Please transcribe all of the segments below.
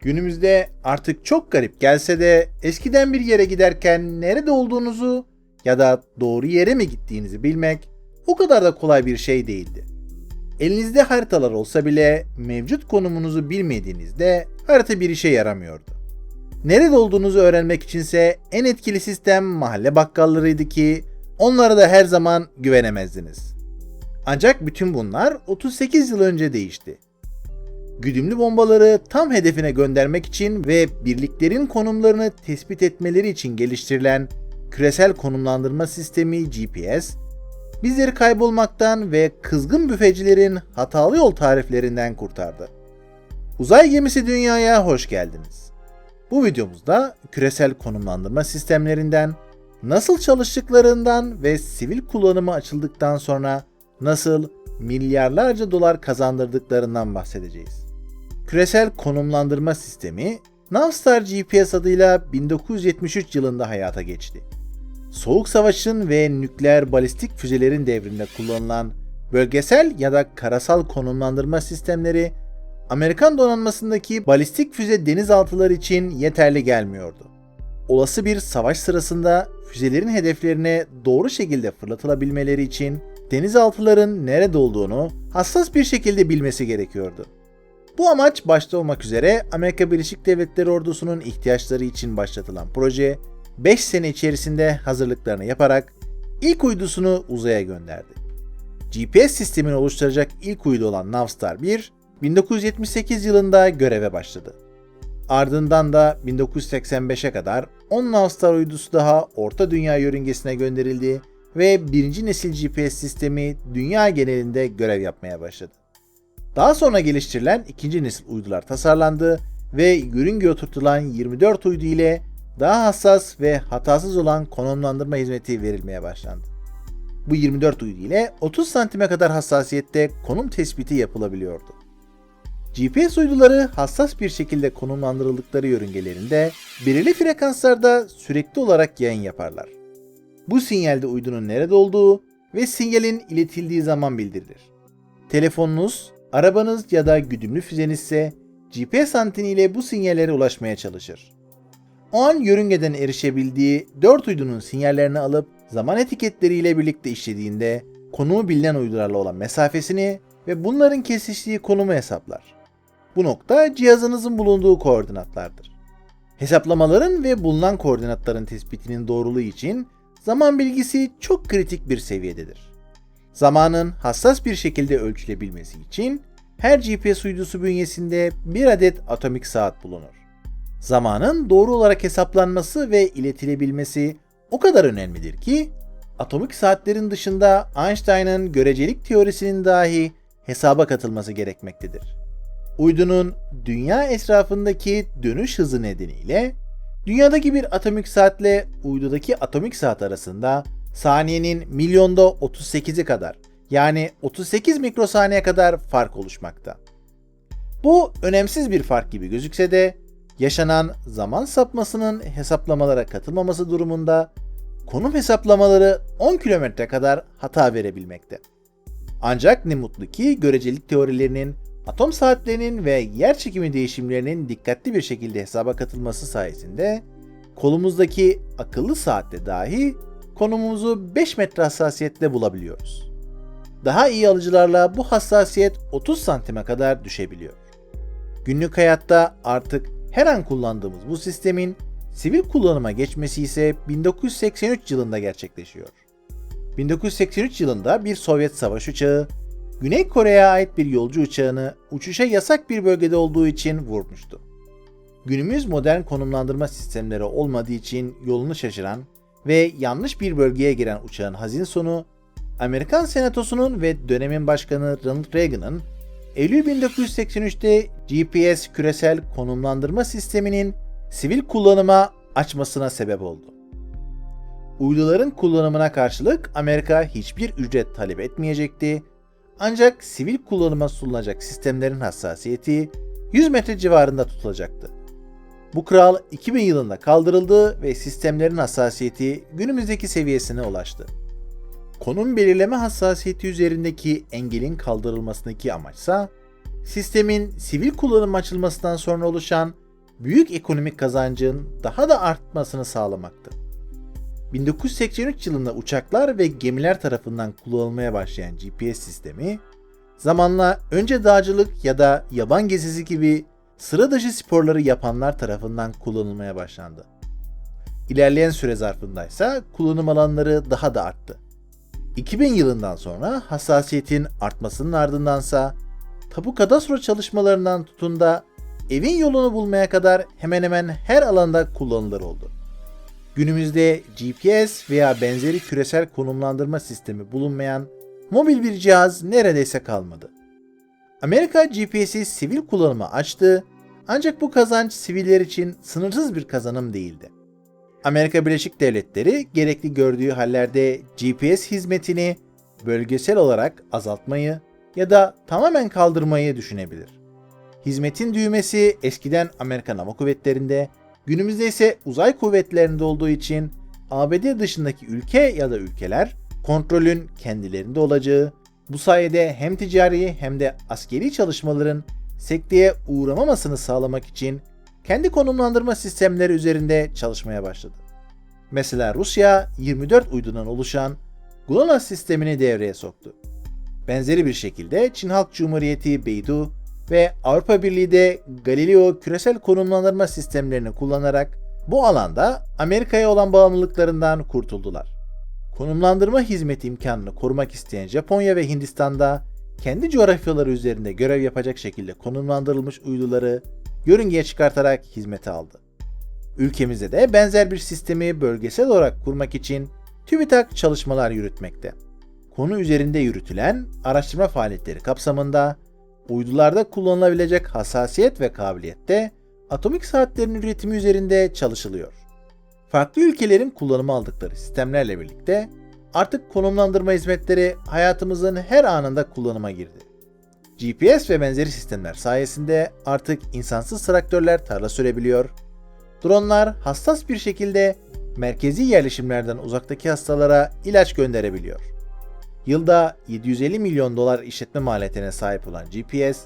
Günümüzde artık çok garip gelse de eskiden bir yere giderken nerede olduğunuzu ya da doğru yere mi gittiğinizi bilmek o kadar da kolay bir şey değildi. Elinizde haritalar olsa bile mevcut konumunuzu bilmediğinizde harita bir işe yaramıyordu. Nerede olduğunuzu öğrenmek içinse en etkili sistem mahalle bakkallarıydı ki onlara da her zaman güvenemezdiniz. Ancak bütün bunlar 38 yıl önce değişti. Güdümlü bombaları tam hedefine göndermek için ve birliklerin konumlarını tespit etmeleri için geliştirilen küresel konumlandırma sistemi GPS, bizleri kaybolmaktan ve kızgın büfecilerin hatalı yol tariflerinden kurtardı. Uzay gemisi dünyaya hoş geldiniz. Bu videomuzda küresel konumlandırma sistemlerinden, nasıl çalıştıklarından ve sivil kullanıma açıldıktan sonra nasıl milyarlarca dolar kazandırdıklarından bahsedeceğiz. Küresel konumlandırma sistemi Navstar GPS adıyla 1973 yılında hayata geçti. Soğuk Savaş'ın ve nükleer balistik füzelerin devrinde kullanılan bölgesel ya da karasal konumlandırma sistemleri Amerikan donanmasındaki balistik füze denizaltıları için yeterli gelmiyordu. Olası bir savaş sırasında füzelerin hedeflerine doğru şekilde fırlatılabilmeleri için denizaltıların nerede olduğunu hassas bir şekilde bilmesi gerekiyordu. Bu amaç başta olmak üzere Amerika Birleşik Devletleri ordusunun ihtiyaçları için başlatılan proje 5 sene içerisinde hazırlıklarını yaparak ilk uydusunu uzaya gönderdi. GPS sistemini oluşturacak ilk uydu olan Navstar 1, 1978 yılında göreve başladı. Ardından da 1985'e kadar 10 Navstar uydusu daha Orta Dünya yörüngesine gönderildi ve birinci nesil GPS sistemi dünya genelinde görev yapmaya başladı. Daha sonra geliştirilen ikinci nesil uydular tasarlandı ve yörüngeye oturtulan 24 uydu ile daha hassas ve hatasız olan konumlandırma hizmeti verilmeye başlandı. Bu 24 uydu ile 30 santime kadar hassasiyette konum tespiti yapılabiliyordu. GPS uyduları hassas bir şekilde konumlandırıldıkları yörüngelerinde belirli frekanslarda sürekli olarak yayın yaparlar. Bu sinyalde uydunun nerede olduğu ve sinyalin iletildiği zaman bildirilir. Telefonunuz, arabanız ya da güdümlü füzeniz ise GPS anteniyle bu sinyallere ulaşmaya çalışır. O an yörüngeden erişebildiği 4 uydunun sinyallerini alıp zaman etiketleriyle birlikte işlediğinde konumu bilinen uydularla olan mesafesini ve bunların kesiştiği konumu hesaplar. Bu nokta cihazınızın bulunduğu koordinatlardır. Hesaplamaların ve bulunan koordinatların tespitinin doğruluğu için zaman bilgisi çok kritik bir seviyededir. Zamanın hassas bir şekilde ölçülebilmesi için her GPS uydusu bünyesinde bir adet atomik saat bulunur. Zamanın doğru olarak hesaplanması ve iletilebilmesi o kadar önemlidir ki atomik saatlerin dışında Einstein'ın görecelik teorisinin dahi hesaba katılması gerekmektedir. Uydunun dünya etrafındaki dönüş hızı nedeniyle dünyadaki bir atomik saatle uydudaki atomik saat arasında saniyenin milyonda 38'i kadar yani 38 mikrosaniye kadar fark oluşmakta. Bu önemsiz bir fark gibi gözükse de yaşanan zaman sapmasının hesaplamalara katılmaması durumunda konum hesaplamaları 10 kilometre kadar hata verebilmekte. Ancak ne mutlu ki görecelik teorilerinin atom saatlerinin ve yer çekimi değişimlerinin dikkatli bir şekilde hesaba katılması sayesinde kolumuzdaki akıllı saatte dahi konumumuzu 5 metre hassasiyetle bulabiliyoruz. Daha iyi alıcılarla bu hassasiyet 30 santime kadar düşebiliyor. Günlük hayatta artık her an kullandığımız bu sistemin sivil kullanıma geçmesi ise 1983 yılında gerçekleşiyor. 1983 yılında bir Sovyet savaş uçağı Güney Kore'ye ait bir yolcu uçağını uçuşa yasak bir bölgede olduğu için vurmuştu. Günümüz modern konumlandırma sistemleri olmadığı için yolunu şaşıran ve yanlış bir bölgeye giren uçağın hazin sonu Amerikan Senatosu'nun ve dönemin başkanı Ronald Reagan'ın Eylül 1983'te GPS küresel konumlandırma sisteminin sivil kullanıma açmasına sebep oldu. Uyduların kullanımına karşılık Amerika hiçbir ücret talep etmeyecekti ancak sivil kullanıma sunulacak sistemlerin hassasiyeti 100 metre civarında tutulacaktı. Bu kural 2000 yılında kaldırıldı ve sistemlerin hassasiyeti günümüzdeki seviyesine ulaştı. Konum belirleme hassasiyeti üzerindeki engelin kaldırılmasındaki amaçsa sistemin sivil kullanım açılmasından sonra oluşan büyük ekonomik kazancın daha da artmasını sağlamaktı. 1983 yılında uçaklar ve gemiler tarafından kullanılmaya başlayan GPS sistemi, zamanla önce dağcılık ya da yaban gezisi gibi sıra dışı sporları yapanlar tarafından kullanılmaya başlandı. İlerleyen süre zarfında ise kullanım alanları daha da arttı. 2000 yılından sonra hassasiyetin artmasının ardındansa tapu kadastro çalışmalarından tutun da evin yolunu bulmaya kadar hemen hemen her alanda kullanılır oldu. Günümüzde GPS veya benzeri küresel konumlandırma sistemi bulunmayan mobil bir cihaz neredeyse kalmadı. Amerika GPS'i sivil kullanıma açtı ancak bu kazanç siviller için sınırsız bir kazanım değildi. Amerika Birleşik Devletleri gerekli gördüğü hallerde GPS hizmetini bölgesel olarak azaltmayı ya da tamamen kaldırmayı düşünebilir. Hizmetin düğmesi eskiden Amerikan Hava Kuvvetleri'nde, günümüzde ise uzay kuvvetlerinde olduğu için ABD dışındaki ülke ya da ülkeler kontrolün kendilerinde olacağı, bu sayede hem ticari hem de askeri çalışmaların sekteye uğramamasını sağlamak için kendi konumlandırma sistemleri üzerinde çalışmaya başladı. Mesela Rusya 24 uydudan oluşan GLONASS sistemini devreye soktu. Benzeri bir şekilde Çin Halk Cumhuriyeti Beidou ve Avrupa Birliği de Galileo küresel konumlandırma sistemlerini kullanarak bu alanda Amerika'ya olan bağımlılıklarından kurtuldular. Konumlandırma hizmeti imkanını korumak isteyen Japonya ve Hindistan'da kendi coğrafyaları üzerinde görev yapacak şekilde konumlandırılmış uyduları yörüngeye çıkartarak hizmete aldı. Ülkemizde de benzer bir sistemi bölgesel olarak kurmak için TÜBİTAK çalışmalar yürütmekte. Konu üzerinde yürütülen araştırma faaliyetleri kapsamında uydularda kullanılabilecek hassasiyet ve kabiliyette atomik saatlerin üretimi üzerinde çalışılıyor. Farklı ülkelerin kullanıma aldıkları sistemlerle birlikte artık konumlandırma hizmetleri hayatımızın her anında kullanıma girdi. GPS ve benzeri sistemler sayesinde artık insansız traktörler tarla sürebiliyor, dronlar hassas bir şekilde merkezi yerleşimlerden uzaktaki hastalara ilaç gönderebiliyor. Yılda 750 milyon dolar işletme maliyetine sahip olan GPS,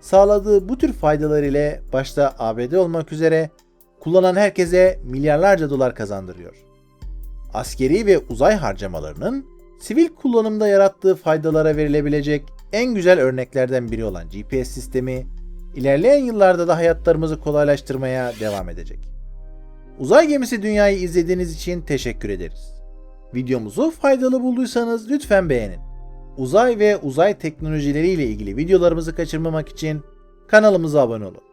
sağladığı bu tür faydalar ile başta ABD olmak üzere kullanan herkese milyarlarca dolar kazandırıyor. Askeri ve uzay harcamalarının sivil kullanımda yarattığı faydalara verilebilecek en güzel örneklerden biri olan GPS sistemi, ilerleyen yıllarda da hayatlarımızı kolaylaştırmaya devam edecek. Uzay gemisi dünyayı izlediğiniz için teşekkür ederiz. Videomuzu faydalı bulduysanız lütfen beğenin. Uzay ve uzay teknolojileriyle ilgili videolarımızı kaçırmamak için kanalımıza abone olun.